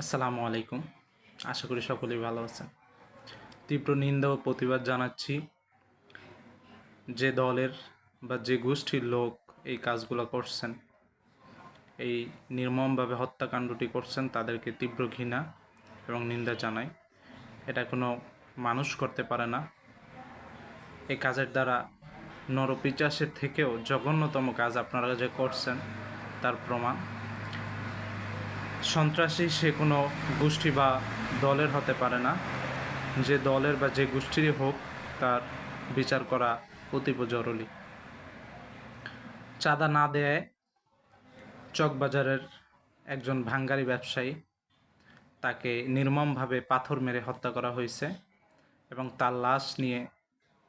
আসসালামু আলাইকুম। আশা করি সকলেই ভালো আছেন। তীব্র নিন্দা ও প্রতিবাদ জানাচ্ছি যে দলের বা যে গোষ্ঠীর লোক এই কাজগুলো করছেন, এই নির্মমভাবে হত্যাকাণ্ডটি করছেন, তাদেরকে তীব্র ঘৃণা এবং নিন্দা জানাই। এটা কোনো মানুষ করতে পারে না। এই কাজের দ্বারা নরপিচাসের থেকেও জঘন্যতম কাজ আপনারা যে করছেন, তার প্রমাণ সন্ত্রাসী সে কোনো গোষ্ঠী বা দলের হতে পারে না। যে দলের বা যে গোষ্ঠীরই হোক, তার বিচার করা অতীব জরুরি। চাঁদা না দেয় চকবাজারের একজন ভাঙ্গারি ব্যবসায়ী তাকে নির্মমভাবে পাথর মেরে হত্যা করা হয়েছে এবং তার লাশ নিয়ে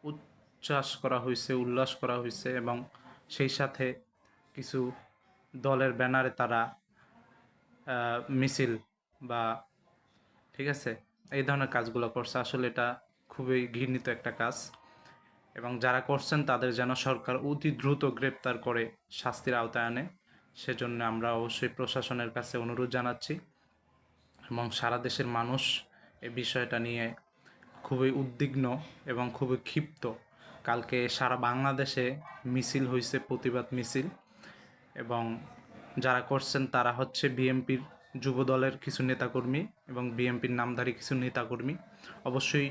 উচ্ছ্বাস করা হয়েছে, উল্লাস করা হয়েছে এবং সেই সাথে কিছু দলের ব্যানারে তারা মিছিল বা ঠিক আছে, এই ধরনের কাজগুলো করছে। আসলে এটা খুবই ঘৃণিত একটা কাজ এবং যারা করছেন তাদের যেন সরকার অতি দ্রুত গ্রেপ্তার করে শাস্তির আওতায় আনে। সেজন্য আমরা অবশ্যই প্রশাসনের কাছে অনুরোধ জানাচ্ছি এবং সারা দেশের মানুষ এই বিষয়টা নিয়ে খুবই উদ্বিগ্ন এবং খুবই ক্ষিপ্ত। কালকে সারা বাংলাদেশে মিছিল হয়েছে প্রতিবাদ মিছিল এবং যারা করছেন তারা হচ্ছে বিএনপির যুব দলের কিছু নেতাকর্মী এবং বিএনপির নামধারী কিছু নেতাকর্মী। অবশ্যই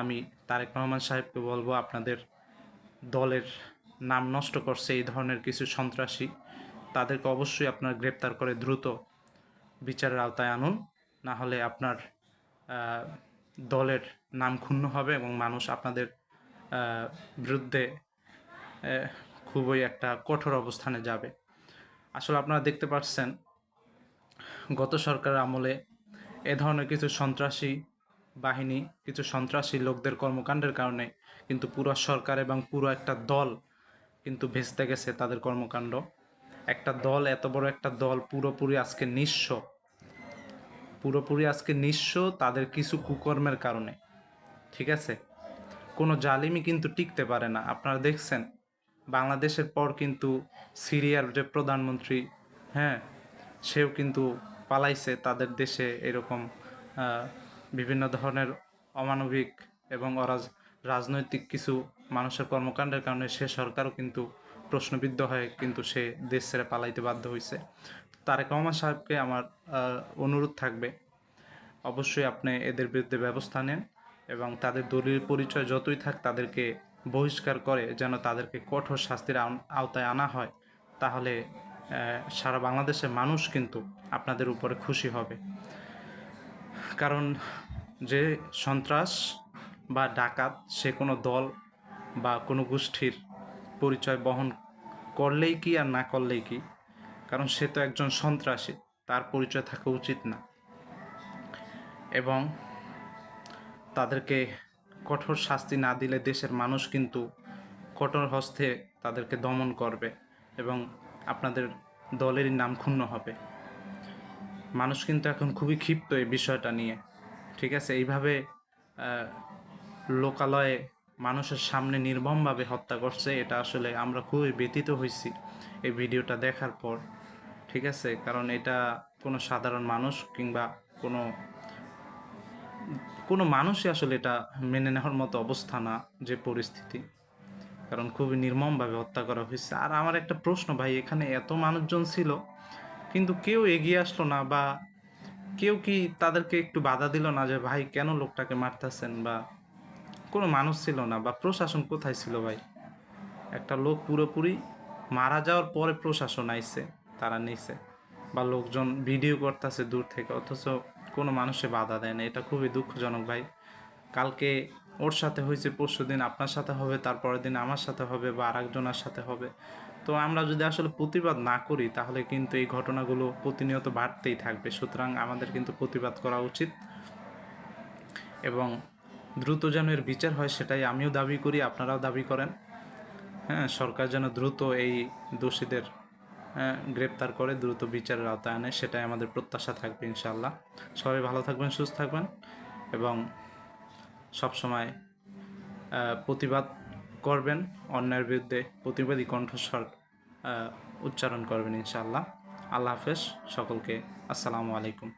আমি তারেক রহমান সাহেবকে বলব, আপনাদের দলের নাম নষ্ট করছে এই ধরনের কিছু সন্ত্রাসী, তাদেরকে অবশ্যই আপনার গ্রেপ্তার করে দ্রুত বিচারের আওতায় আনুন। না হলে আপনার দলের নাম ক্ষুণ্ণ হবে এবং মানুষ আপনাদের বিরুদ্ধে খুবই একটা কঠোর অবস্থানে যাবে। আসলে আপনারা দেখতে পাচ্ছেন, গত সরকারের আমলে এ ধরনের কিছু সন্ত্রাসী বাহিনী, কিছু সন্ত্রাসী লোকদের কর্মকাণ্ডের কারণে কিন্তু পুরো সরকার এবং পুরো একটা দল কিন্তু ভেস্তে গেছে তাদের কর্মকাণ্ড। একটা দল, এত বড় একটা দল পুরোপুরি আজকে নিঃস্ব। পুরোপুরি আজকে নিঃস্ব তাদের কিছু কুকর্মের কারণে। ঠিক আছে? কোনো জালিমি কিন্তু টিকতে পারে না। আপনারা দেখছেন বাংলাদেশের পর কিন্তু সিরিয়ার যে প্রধানমন্ত্রী হ্যাঁ সেও কিন্তু পালাইছে তাদের দেশে এরকম বিভিন্ন ধরনের অমানবিক এবং অরাজ, রাজনৈতিক কিছু মানুষের কর্মকাণ্ডের কারণে সে সরকারও কিন্তু প্রশ্নবিদ্ধ হয়ে কিন্তু সে দেশ ছেড়ে পালাইতে বাধ্য হয়েছে তারেক রহমান সাহেবকে আমার অনুরোধ থাকবে, অবশ্যই আপনি এদের বিরুদ্ধে ব্যবস্থা নেন এবং তাদের দলীয় পরিচয় যতই থাক তাদেরকে বহিষ্কার করে যেন তাদেরকে কঠোর শাস্তির আওতায় আনা হয়, তাহলে সারা বাংলাদেশের মানুষ কিন্তু আপনাদের উপরে খুশি হবে। কারণ যে সন্ত্রাস বা ডাকাত সে কোনো দল বা কোনো গোষ্ঠীর পরিচয় বহন করলেই কি আর না করলেই কি, কারণ সে তো একজন সন্ত্রাসী, তার পরিচয় থাকা উচিত না। এবং তাদেরকে কঠোর শাস্তি না দিলে দেশের মানুষ কিন্তু কঠোর হস্তে তাদেরকে দমন করবে এবং আপনাদের দলেরই নাম ক্ষুণ্ণ হবে। মানুষ কিন্তু এখন খুবই ক্ষিপ্ত এই বিষয়টা নিয়ে। ঠিক আছে? এইভাবে লোকালয়ে মানুষের সামনে নির্মমভাবে হত্যা করছে, এটা আসলে আমরা খুবই ব্যতীত হয়েছি এই ভিডিওটা দেখার পর। ঠিক আছে? কারণ এটা কোনো সাধারণ মানুষ কিংবা কোনো কোনো মানুষই আসলে এটা মেনে নেওয়ার মতো অবস্থা না যে পরিস্থিতি। কারণ খুবই নির্মমভাবে হত্যা করা হয়েছে। আর আমার একটা প্রশ্ন, ভাই, এখানে এত মানুষজন ছিল, কিন্তু কেউ এগিয়ে আসলো না বা কেউ কি তাদেরকে একটু বাধা দিল না যে, ভাই, কেন লোকটাকে মারতেছেন? বা কোনো মানুষ ছিল না বা প্রশাসন কোথায় ছিল, ভাই? একটা লোক পুরোপুরি মারা যাওয়ার পরে প্রশাসন আইছে, তারা নিছে বা লোকজন ভিডিও করতেছে দূর থেকে, অথচ কোনো মানুষে বাধা দেয় না। এটা খুবই দুঃখজনক ভাই। কালকে ওর সাথে হয়েছে, পরশু দিন আপনার সাথে হবে, তারপরের দিন আমার সাথে হবে বা আরেকজনের সাথে হবে। তো আমরা যদি আসলে প্রতিবাদ না করি, তাহলে কিন্তু এই ঘটনাগুলো প্রতিনিয়ত বাড়তেই থাকবে। সুতরাং আমাদের কিন্তু প্রতিবাদ করা উচিত। এবং দ্রুত যেন এর বিচার হয় সেটাই আমিও দাবি করি, আপনারাও দাবি করেন। হ্যাঁ সরকার যেন দ্রুত এই দোষীদের গ্রেপ্তার করে দ্রুত বিচারের আওতায় আনে, সেটাই আমাদের প্রত্যাশা থাকবে ইনশাল্লাহ সবাই ভালো থাকবেন, সুস্থ থাকবেন এবং সবসময় প্রতিবাদ করবেন, অন্যায়ের বিরুদ্ধে প্রতিবাদী কণ্ঠস্বর উচ্চারণ করবেন ইনশাল্লাহ আল্লাহ হাফেজ, সকলকে আসসালামু আলাইকুম।